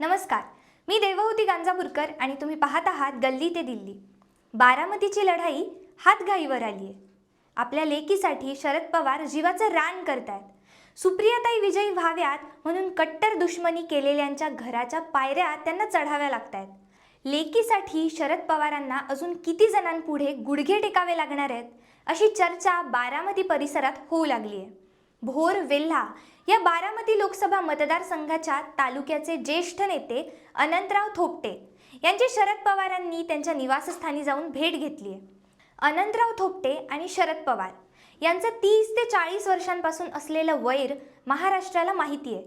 नमस्कार. मी देवहूती गांजापूरकर आणि तुम्ही पाहत आहात गल्ली ते दिल्ली. बारामतीची लढाई हातघाईवर आली आहे आपल्या लेकीसाठी शरद पवार जीवाचं रान करतायत. सुप्रियाताई विजयी व्हाव्यात म्हणून कट्टर दुश्मनी केलेल्यांच्या घराच्या पायऱ्या त्यांना चढाव्या लागतायत. लेकीसाठी शरद पवारांना अजून किती जणांपुढे गुडघे टेकावे लागणार आहेत अशी चर्चा बारामती परिसरात होऊ लागली आहे भोर वेल्हा या बारामती लोकसभा मतदारसंघाच्या तालुक्याचे ज्येष्ठ नेते अनंतराव थोपटे यांची शरद पवारांनी त्यांच्या निवासस्थानी जाऊन भेट घेतली आहे. अनंतराव थोपटे आणि शरद पवार यांचं तीस ते चाळीस वर्षांपासून असलेलं वैर महाराष्ट्राला माहिती आहे.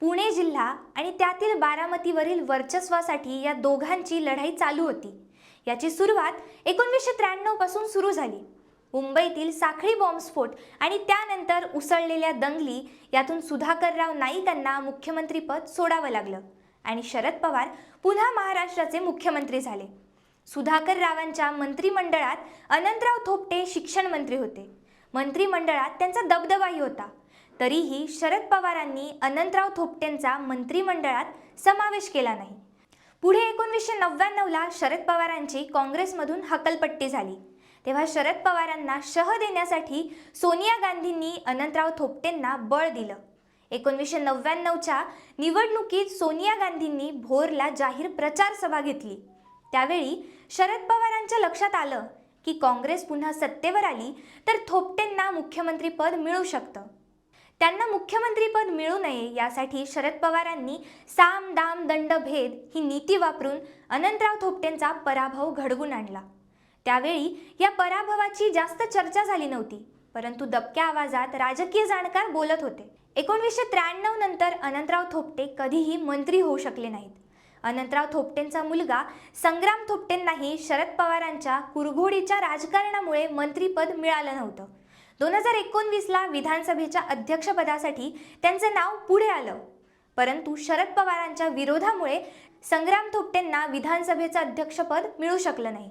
पुणे जिल्हा आणि त्यातील बारामतीवरील वर्चस्वासाठी या दोघांची लढाई चालू होती. याची सुरुवात एकोणीसशे त्र्याण्णवपासून सुरू झाली. मुंबईतील साखळी बॉम्बस्फोट आणि त्यानंतर उसळलेल्या दंगली यातून सुधाकरराव नाईकांना मुख्यमंत्रीपद सोडावं लागलं आणि शरद पवार पुन्हा महाराष्ट्राचे मुख्यमंत्री झाले. सुधाकर रावांच्या मंत्रिमंडळात अनंतराव थोपटे शिक्षण मंत्री होते. मंत्रिमंडळात त्यांचा दबदबाही होता. तरीही शरद पवारांनी अनंतराव थोपटेंचा मंत्रिमंडळात समावेश केला नाही. पुढे एकोणीसशे नव्याण्णवला शरद पवारांची काँग्रेसमधून हकलपट्टी झाली. तेव्हा शरद पवारांना शह देण्यासाठी सोनिया गांधींनी अनंतराव थोपटेंना बळ दिलं. एकोणीसशे नव्याण्णवच्या निवडणुकीत सोनिया गांधींनी भोरला जाहीर प्रचार सभा घेतली. त्यावेळी शरद पवारांच्या लक्षात आलं की काँग्रेस पुन्हा सत्तेवर आली तर थोपटेंना मुख्यमंत्रीपद मिळू शकतं. त्यांना मुख्यमंत्रीपद मिळू नये यासाठी शरद पवारांनी साम दाम दंड भेद ही नीती वापरून अनंतराव थोपटेंचा पराभव घडवून आणला. त्यावेळी या पराभवाची जास्त चर्चा झाली नव्हती परंतु दबक्या आवाजात राजकीय जाणकार बोलत होते. एकोणीसशे त्र्याण्णव नंतर अनंतराव थोपटे कधीही मंत्री होऊ शकले नाहीत. अनंतराव थोपटेंचा मुलगा संग्राम थोपटेंनाही शरद पवारांच्या कुरघोडीच्या राजकारणामुळे मंत्रीपद मिळालं नव्हतं. दोन हजार एकोणवीसला विधानसभेच्या अध्यक्षपदासाठी त्यांचं नाव पुढे आलं. परंतु शरद पवारांच्या विरोधामुळे संग्राम थोपटेंना विधानसभेचं अध्यक्षपद मिळू शकलं नाही.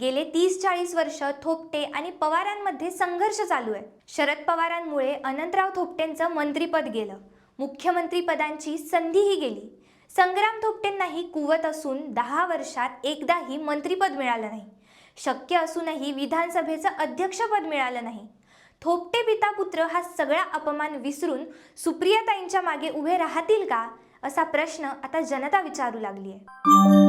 गेले तीस चाळीस वर्ष थोपटे आणि पवारांमध्ये संघर्ष चालू आहे. शरद पवारांमुळे अनंतराव थोपटेंचं मंत्रीपद गेलं. मुख्यमंत्रीपदांची संधीही गेली. संग्राम थोपटेंनाही कुवत असून दहा वर्षात एकदाही मंत्रीपद मिळालं नाही. शक्य असूनही विधानसभेचं अध्यक्षपद मिळालं नाही. थोपटे पिता पुत्र हा सगळा अपमान विसरून सुप्रियाताईंच्या मागे उभे राहतील का? असा प्रश्न आता जनता विचारू लागली आहे